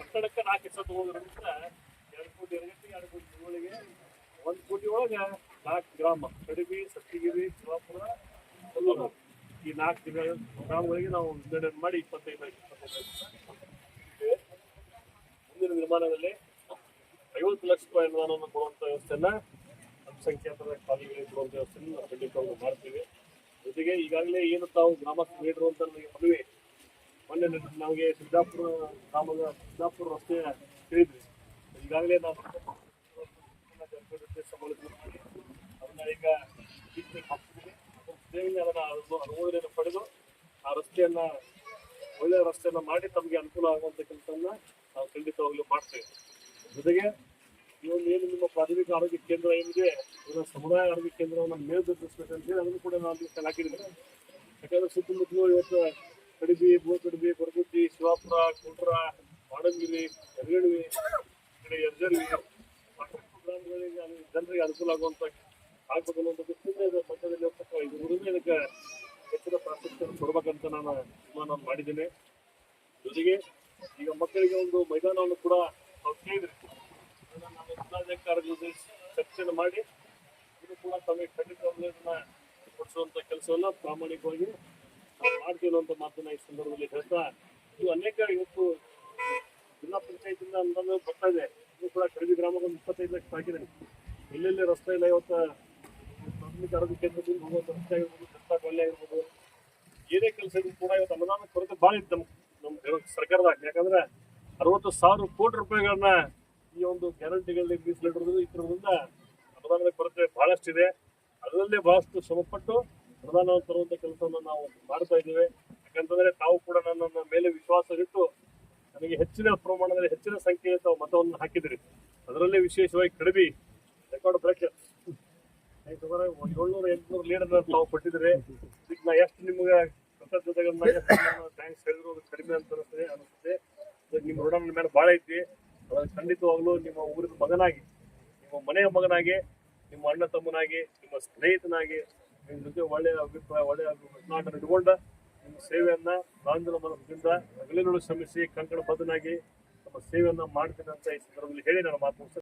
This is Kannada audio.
ಕಟ್ಟಡಕ್ಕೆ ನಾಲ್ಕು ಹೆಸರು ತಗೋದ್ರಿಂದ ಎರಡು ಕೋಟಿ ಎರಗಟ್ಟಿಗೆ ಎರಡು ಕೋಟಿ ತಿಂಗಳಿಗೆ ಒಂದು ಕೋಟಿ ಒಳಗೆ ನಾಲ್ಕು ಗ್ರಾಮ ಕಡಿಮೆ ಸತ್ತಿಗಿರಿ ಶಿವಾಪುರ ಕೊಲ್ಲೂರು ಈ ನಾಲ್ಕು ದಿನ ಗ್ರಾಮಗಳಿಗೆ ನಾವು ವಿಂಗಡಣೆ ಮಾಡಿ ಇಪ್ಪತ್ತೈದು ಮುಂದಿನ ನಿರ್ಮಾಣದಲ್ಲಿ ಐವತ್ತು ಲಕ್ಷ ರೂಪಾಯಿ ಅನುದಾನವನ್ನು ಕೊಡುವಂಥ ವ್ಯವಸ್ಥೆಯನ್ನ ಅಲ್ಪಸಂಖ್ಯಾತರ ಕಾಲೇಜುಗಳಿಗೆ ಕೊಡುವಂಥ ವ್ಯವಸ್ಥೆಯನ್ನು ನಾವು ಖಂಡಿತವಾಗ್ಲೂ ಮಾಡ್ತೀವಿ ಜೊತೆಗೆ ಈಗಾಗಲೇ ಏನು ತಾವು ಗ್ರಾಮಕ್ಕೆ ನೀಡಿರುವಂಥ ನಮಗೆ ಮನವಿ ಮೊನ್ನೆ ನಮಗೆ ಸಿದ್ದಾಪುರ ಗ್ರಾಮದ ಸಿದ್ದಾಪುರ ರಸ್ತೆ ತಿಳಿದ್ರಿ ಈಗಾಗಲೇ ನಾವು ಅದನ್ನ ಈಗ ಅನುಮೋದನೆಯನ್ನು ಪಡೆದು ಆ ರಸ್ತೆಯನ್ನ ಒಳ್ಳೆಯ ರಸ್ತೆಯನ್ನ ಮಾಡಿ ತಮಗೆ ಅನುಕೂಲ ಆಗುವಂತ ಕೆಲಸವನ್ನ ನಾವು ಖಂಡಿತವಾಗ್ಲೂ ಮಾಡ್ತೇವೆ. ಜೊತೆಗೆ ಒಂದು ಏನು ನಿಮ್ಮ ಪ್ರಾಥಮಿಕ ಆರೋಗ್ಯ ಕೇಂದ್ರ ಏನಿದೆ ಇವರ ಸಮುದಾಯ ಆರೋಗ್ಯ ಕೇಂದ್ರವನ್ನು ಹೇಳಿ ಅದನ್ನು ಕೂಡ ನಾವು ಅಲ್ಲಿ ಹಾಕಿದ್ದೀವಿ ಯಾಕಂದ್ರೆ ಸುತ್ತಮುತ್ತಲು ಇವತ್ತು ಕಡಿಬಿ ಬೋಕಡಿಬಿ ಬರಗುತ್ತಿ ಶಿವಾಪುರ, ಕುಂಡ್ರ ಮಾಡಂಗಿರಿ ಯರಗಣವಿ ಈ ಕಡೆ ಸಾಕಷ್ಟು ಗ್ರಾಮಗಳಿಗೆ ಅಲ್ಲಿ ಜನರಿಗೆ ಅನುಕೂಲ ಆಗುವಂತ ಆಗ್ಬೇಕು ಅನ್ನುವಂಥ ದೃಷ್ಟಿಯಿಂದ ಮಟ್ಟದಲ್ಲಿ ಹೋಗ್ತಕ್ಕ ಇದರಿಂದ ಇದಕ್ಕೆ ಹೆಚ್ಚಿನ ಪ್ರಾಶಸ್ತ್ಯ ಕೊಡ್ಬೇಕಂತ ನಾನು ತೀರ್ಮಾನ ಮಾಡಿದ್ದೇನೆ. ಜೊತೆಗೆ ಈಗ ಮಕ್ಕಳಿಗೆ ಒಂದು ಮೈದಾನವನ್ನು ಕೂಡ ನಾವು ಕೇಳಿದ್ರಿ ನಾನು ನಮ್ಮ ಜೊತೆ ಚರ್ಚೆಯನ್ನು ಮಾಡಿ, ಇದು ಕೂಡ ತಮಗೆ ಖಂಡಿತ ಕೊಡಿಸುವಂತ ಕೆಲಸವನ್ನ ಪ್ರಾಮಾಣಿಕವಾಗಿ ಅನ್ನುವಂಥ ಮಾತನ್ನ ಈ ಸಂದರ್ಭದಲ್ಲಿ ಹೇಳ್ತಾ, ಇದು ಅನೇಕ ಇವತ್ತು ಜಿಲ್ಲಾ ಪಂಚಾಯತಿಂದ ಅನುದಾನ ಬರ್ತಾ ಇದೆ. ಇದು ಕೂಡ ಕಡಿಮೆ ಗ್ರಾಮಕ್ಕೆ ಒಂದು ಲಕ್ಷ ಹಾಕಿದೆ ಎಲ್ಲೆಲ್ಲಿ ರಸ್ತೆ ಇಲ್ಲ ಇವತ್ತು, ಪ್ರಾಥಮಿಕ ಆರೋಗ್ಯ ಕೇಂದ್ರದಿಂದ ಹೋಗುವಂಥ ರಸ್ತೆ ಆಗಿರ್ಬೋದು ರಸ್ತಾ ಕೊಲ್ಲೆ ಆಗಿರ್ಬೋದು, ಏನೇ ಕೆಲಸ ಇದ್ರು ಕೂಡ ಇವತ್ತು ಅನುದಾನ ಕೊರತೆ ಭಾಳ ಇತ್ತು ನಮ್ಮ ನಮ್ಮ ಸರ್ಕಾರದಾಗ. ಯಾಕಂದ್ರೆ ಅರವತ್ತು ಸಾವಿರ ಕೋಟಿ ರೂಪಾಯಿಗಳನ್ನ ಈ ಒಂದು ಗ್ಯಾರಂಟಿಗಳಲ್ಲಿ ಮೀಸಲಿಡೋದು ಇಟ್ಟಿರೋದ್ರಿಂದ ಅನುದಾನದ ಕೊರತೆ ಬಹಳಷ್ಟಿದೆ ಅದರಲ್ಲೇ ಬಹಳಷ್ಟು ಶ್ರಮಪಟ್ಟು ಅನುದಾನವನ್ನು ತರುವಂತ ಕೆಲಸವನ್ನು ನಾವು ಮಾಡ್ತಾ ಇದ್ದೇವೆ. ಯಾಕಂತಂದ್ರೆ ತಾವು ಕೂಡ ನನ್ನ ಮೇಲೆ ವಿಶ್ವಾಸವಿಟ್ಟು ನನಗೆ ಹೆಚ್ಚಿನ ಪ್ರಮಾಣದಲ್ಲಿ ಹೆಚ್ಚಿನ ಸಂಖ್ಯೆಯಲ್ಲಿ ತಾವು ಮತವನ್ನು ಹಾಕಿದ್ರಿ. ಅದರಲ್ಲೇ ವಿಶೇಷವಾಗಿ ಕಡಿಮೆ ರೆಕಾರ್ಡ್ ಬ್ರೇಕ್ ಯಾಕಂದ್ರೆ ಏಳ್ನೂರ, ಎಂಟುನೂರು ಲೀಡರ್ ತಾವು ಕೊಟ್ಟಿದ್ರೆ. ಇದಕ್ಕೆ ನಾ ಎಷ್ಟು ನಿಮ್ಗೆ ಕೃತಜ್ಞತೆಗಳನ್ನ ಥ್ಯಾಂಕ್ಸ್ ಹೇಳಿದ್ರು ಅದು ಕಡಿಮೆ ಅಂತ ಅನಿಸ್ತದೆ ಅನಿಸುತ್ತೆ ನಿಮ್ಮ ಋಣ ನನ್ನ ಮೇಲೆ ಭಾಳ ಐತಿ. ಅದ್ರ ಖಂಡಿತವಾಗ್ಲೂ ನಿಮ್ಮ ಊರಿನ ಮಗನಾಗಿ, ನಿಮ್ಮ ಮನೆಯ ಮಗನಾಗಿ, ನಿಮ್ಮ ಅಣ್ಣ ತಮ್ಮನಾಗಿ, ನಿಮ್ಮ ಸ್ನೇಹಿತನಾಗಿ ನಿಮ್ಮ ಜೊತೆ ಒಳ್ಳೆಯ ಅಭಿಪ್ರಾಯ, ಒಳ್ಳೆಯ ಒಡನಾಟ ಇಟ್ಕೊಂಡ ನಿಮ್ಮ ಸೇವೆಯನ್ನ ಪ್ರಾಂಜಲ ಮನದಿಂದ ಹಗಲಿರುಳು ಶ್ರಮಿಸಿ ಕಂಕಣ ಬದನಾಗಿ ತಮ್ಮ ಸೇವೆಯನ್ನ ಮಾಡ್ತೀನಿ ಅಂತ ಈ ಸಂದರ್ಭದಲ್ಲಿ ಹೇಳಿ ನಾನು ಮಾತು.